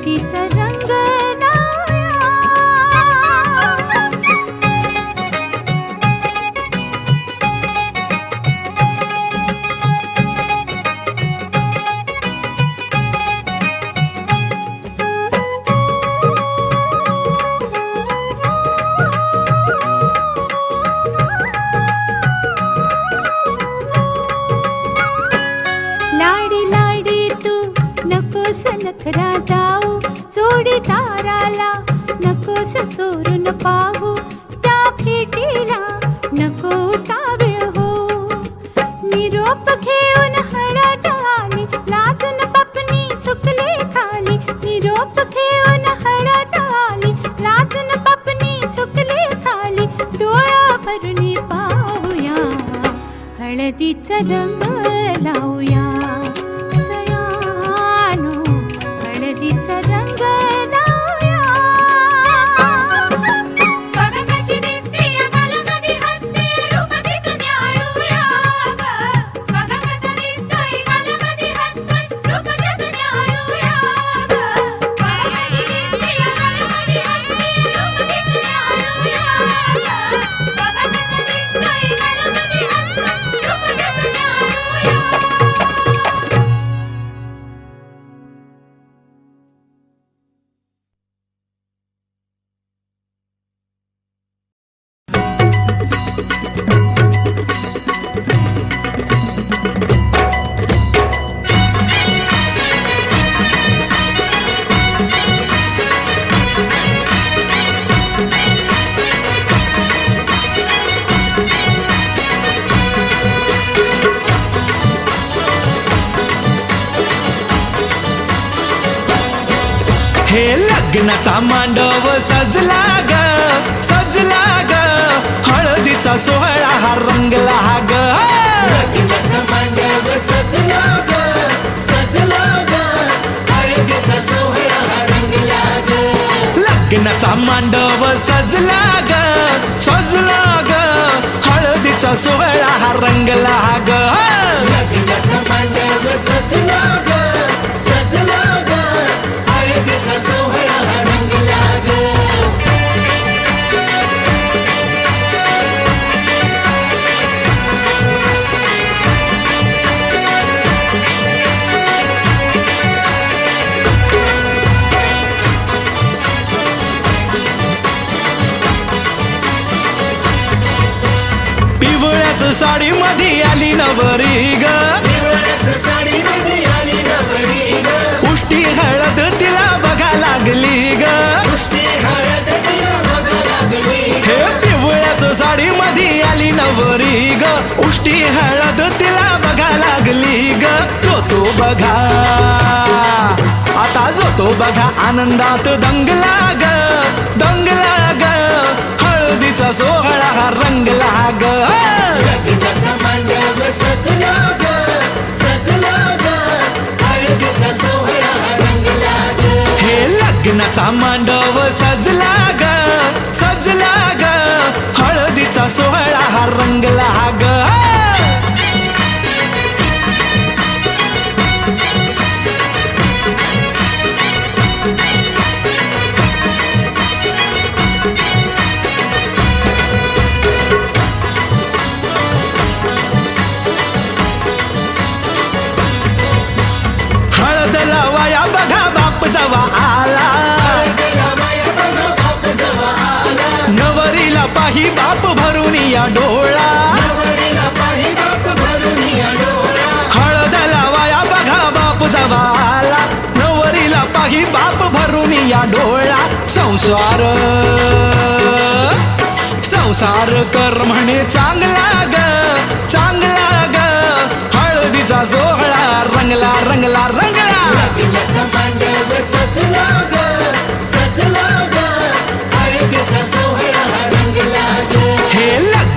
हळदीचा रंग नदीचा रंग लावूया. सयानो हळदीचा रंग लग्नाचा मांडव सजला ग सजला ग. हळदीचा सोहळा हा रंगला ग. लग्नाचा मांडव सजला ग सजला ग. हळदीचा सोहळा हा रंगला ग. लग्नाचा मांडव सजला ग सजला ग. हळदीचा सोहळा हा रंगला ग. लग्नाचा मांडव सजला ग सजला ग. हळदीचा सोहळा उष्टी हळद तिला बघा लागली ग. जो तो बघा. आता जो तो बघा आनंदात दंगला ग. दंगला ग. हळदीचा सोहळा हा रंगला ग. लग्नाचा मांडव सजला ग. सजला ग. हळदीचा सोहळा हा रंगला हे लग्नाचा ग. हळद लावाया बघा जवा आला. पाही बाप भरुनिया या डोळा. पाही हळद लावाया बघा बाप जवाला. नवरीला पाही बाप भरुनिया या डोळा. संसार संसार कर म्हणे चांगला ग चांगला ग. हळदीचा सोहळा रंगला रंगला रंगला. सजला ग सजला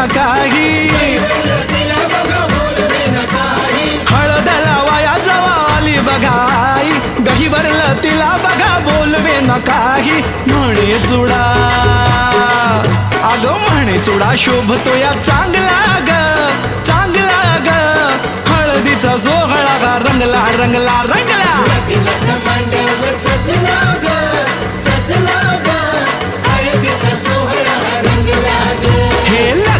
ना काही हळदला वाया जवा आली बघा आई गही भरलं तिला बघा बोलवे ना काही म्हणे चुडा अगं म्हणे चुडा शोभतो या चांगला ग चांगला ग हळदीचा सोहळा गा रंगला रंगला रंगला लग्नाचा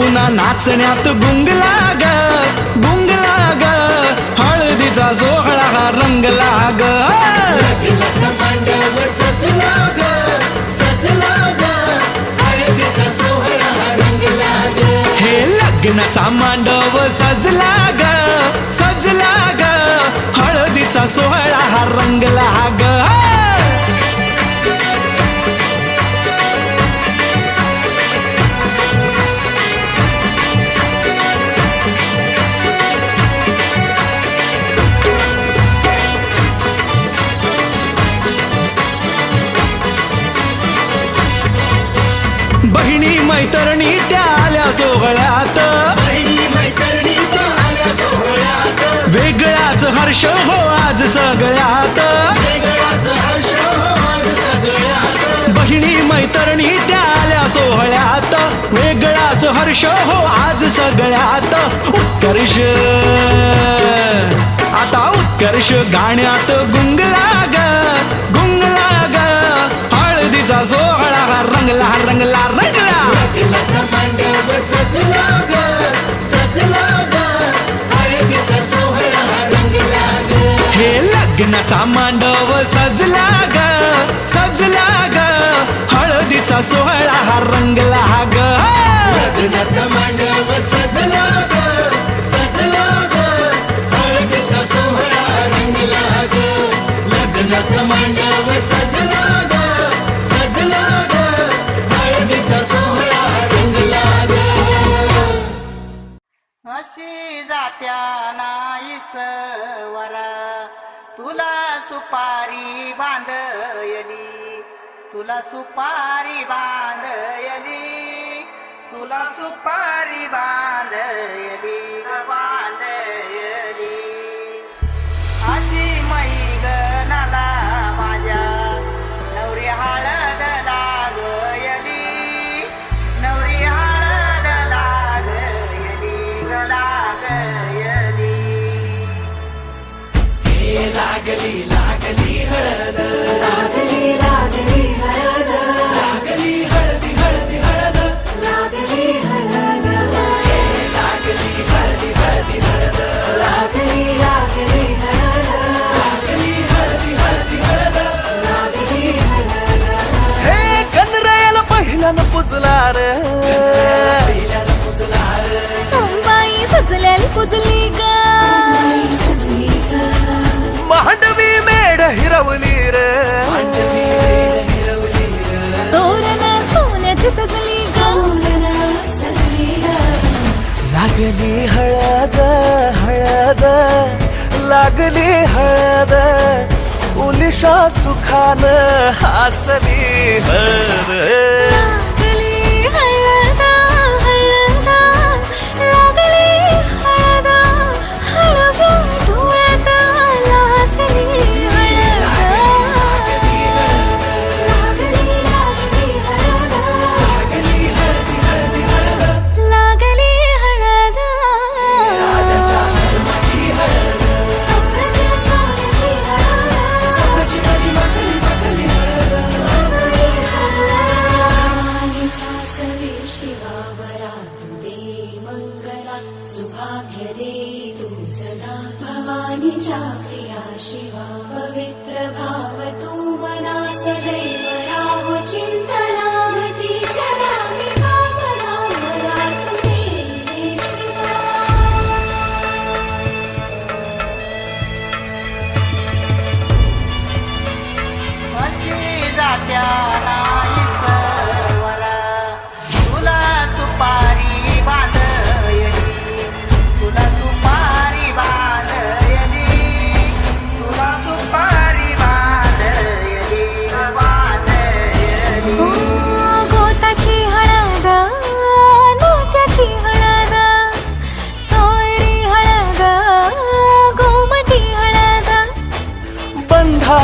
पुन्हा नाचण्यात गुंगला ग गुंगला ग. हळदीचा सोहळा हा रंगला ग. लग्नाचा मांडव सजला ग सजला ग. हळदीचा सोहळा रंगला ग. हे लग्नाचा मांडव सजला ग सजला ग. हळदीचा सोहळा हा रंगला ग. मैत्रिणी त्या आल्या सोहळ्यात. वेगळाच हर्ष हो आज सगळ्यात. वेगळाच हर्ष हो आज सगळ्यात. बहिणी मैत्रिणी त्या आल्या सोहळ्यात. वेगळाच हर्ष हो आज सगळ्यात. उत्कर्ष. आता उत्कर्ष गाण्यात गुंगला लग्नाचा मांडव सजला ग सजला ग. हळदीचा सोहळा हा रंगला ग. लग्नाचा मांडव सजला ग सजला ग. हळदीचा सोहळा रंगला ग. लग्नाचा मांडव सजला ग सजला ग. हळदीचा सोहळा रंगला ग. अशी जात्या नाईस वरा. तुला सुपारी बांधयली तुला सुपारी बांधयली तुला सुपारी बांधयली. ग पुजला रे बाई सजल्याली पुजली ग. मांडवी मेढ हिरवली रे. तोरण सोन्याची सजली ग. लागली हळद हळद लागली हळद. उलिशा सुखान हासली. हळद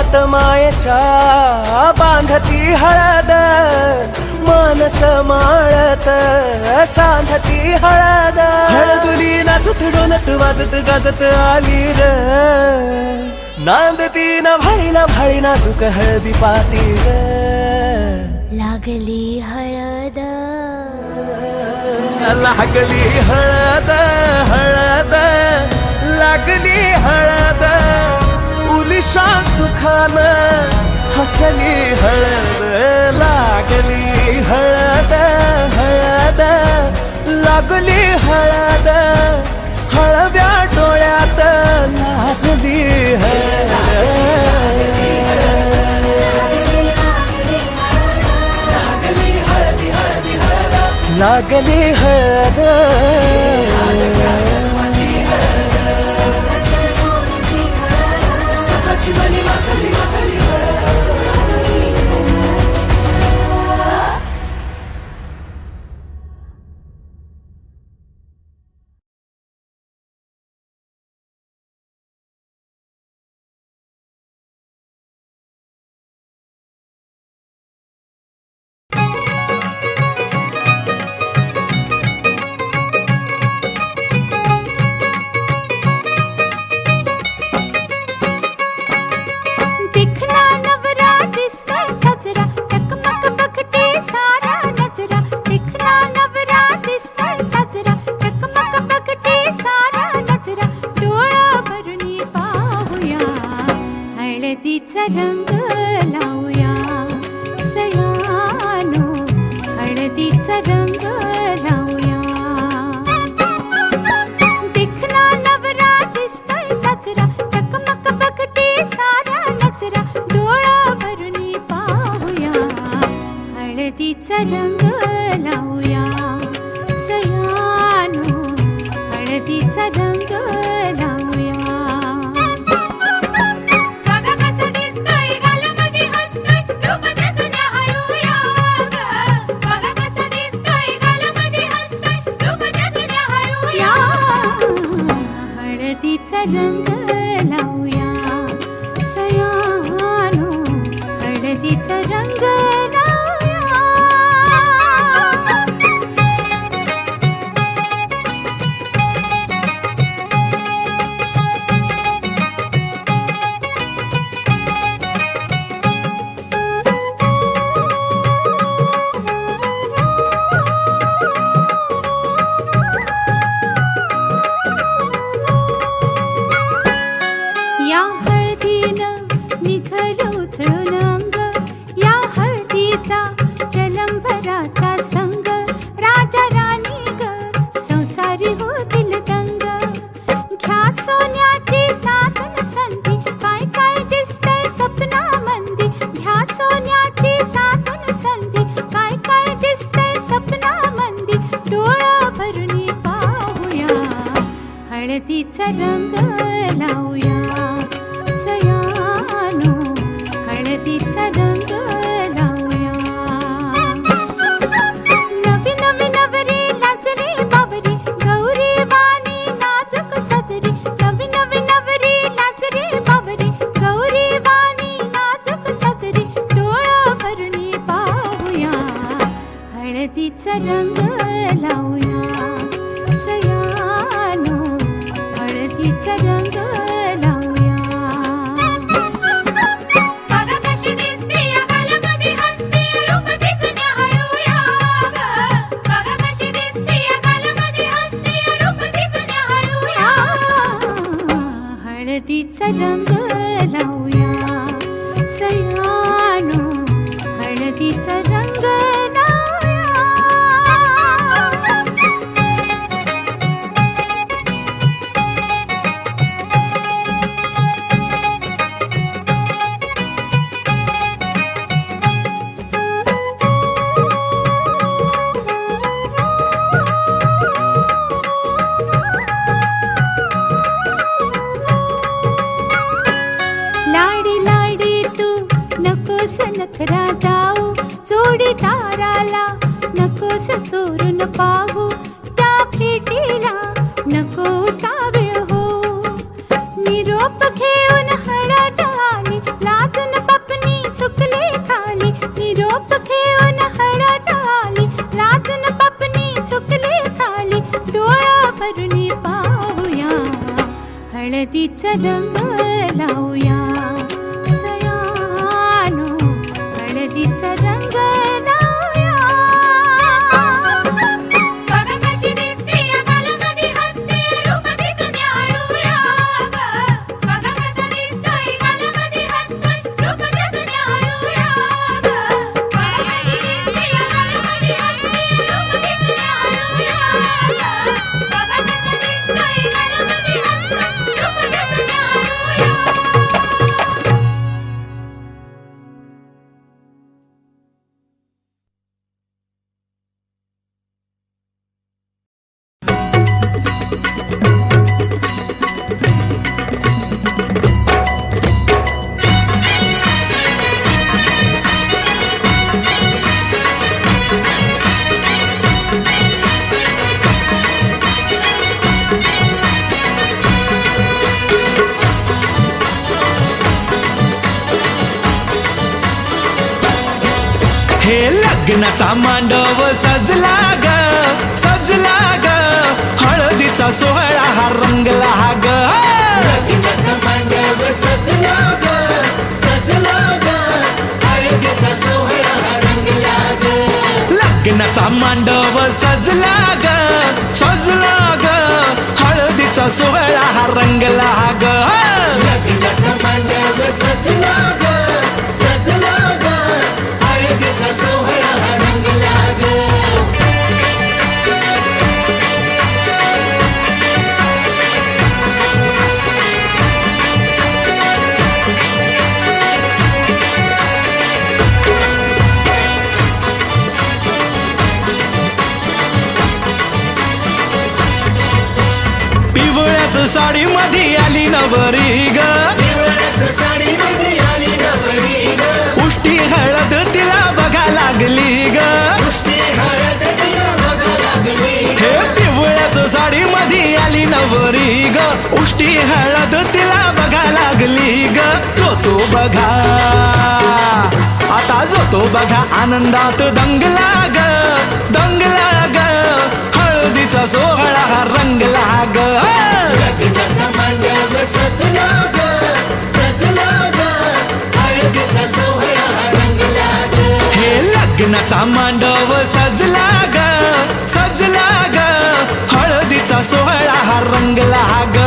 हातात मायेच्या बांधती हळद मानस माळत सांधती हळद. हळदुली नाचत डोलत वाजत गाजत आली र. नांदती ना भाई ना भाळी नाजूक हळदी पाती लागली हळद. लागली हळद हळद. लागली हळद. उषा सुखान हसली हळद लागली हळद हळद लागली हळद हळव्या डोळ्यात नाचली हळद लागली हळद శివని మకలి हळदीचा रंग लावूया सयानो हळदीचा रंग 在整个。हळदीचा रंग लावूया. मांडव सजला ग सजला ग. हळदीचा सोहळा हा रंगला ग. मांडव सजला ग. बघा. आता जो तो बघा आनंदात दंगला ग दंगला ग हळदीचा सोहळा हा रंगला ग लग्नाचा मांडव सजला ग सजला ग हळदीचा सोहळा हा रंगला ग हे लग्नाचा मांडव सजला ग सजला ग हळदीचा सोहळा हा रंगला ग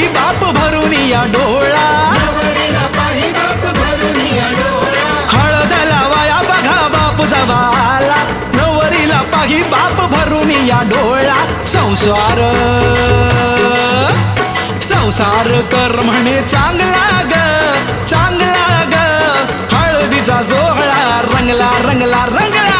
पाही बाप भरून या डोळा. हळद लावाया बघा बाप जवा आला नवरीला पाही बाप भरून या डोळा. संसार संसार कर म्हणे चांगला ग चांगला ग. हळदीचा सोहळा रंगला रंगला रंगला.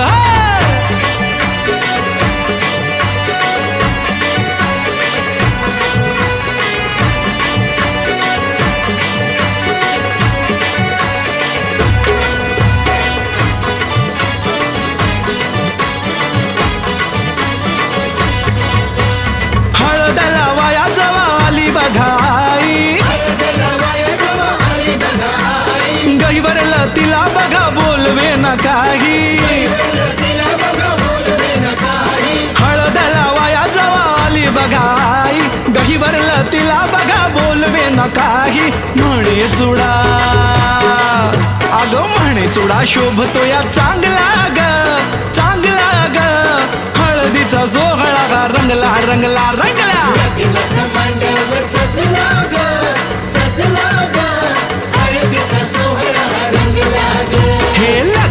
बोलवे हळदला काही तिला बघा आई न जवा आली बघाई तिला बघा बोलवे न काही म्हणे चुडा अगं म्हणे चुडा शोभतो या चांगला ग चांगला ग हळदीचा सोहळा हा रंगला रंगला रंगला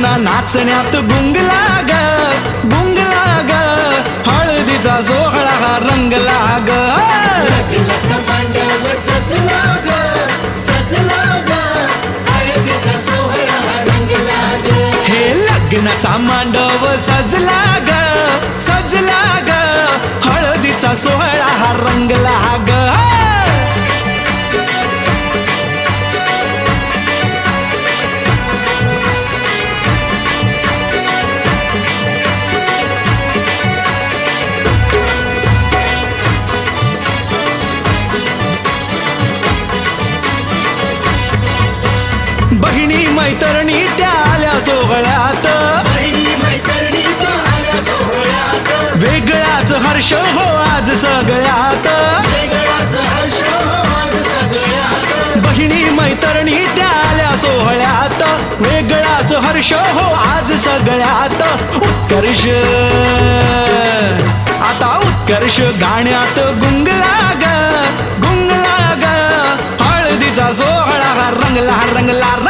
पुन्हा नाचण्यात गुंगला ग गुंगला ग हळदीचा सोहळा हा रंगला ग लग्नाचा मांडव सजला ग सजला ग हळदीचा सोहळा रंगला ग हे लग्नाचा मांडव सजला ग सजला ग हळदीचा सोहळा हा रंगला ग मैत्रिणी त्या आल्या सोहळ्यात. सोहळ्यात. वेगळाच हर्ष हो आज सगळ्यात. बहिणी मैत्रिणी त्या आल्या सोहळ्यात. वेगळाच हर्ष हो आज सगळ्यात. उत्कर्ष. आता उत्कर्ष गाण्यात गुंगला ग गुंगला ग हळदीचा सोहळा हा रंगला रंगला.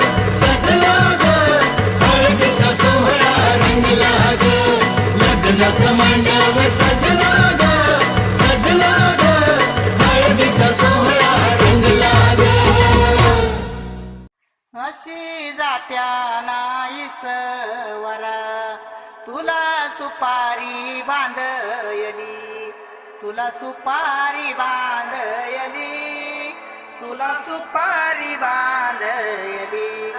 अशी जात्या नाही सवरा तुला सुपारी बांधयली तुला सुपारी बांधयली तुला सुपारी बांधयली.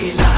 लागयली लागली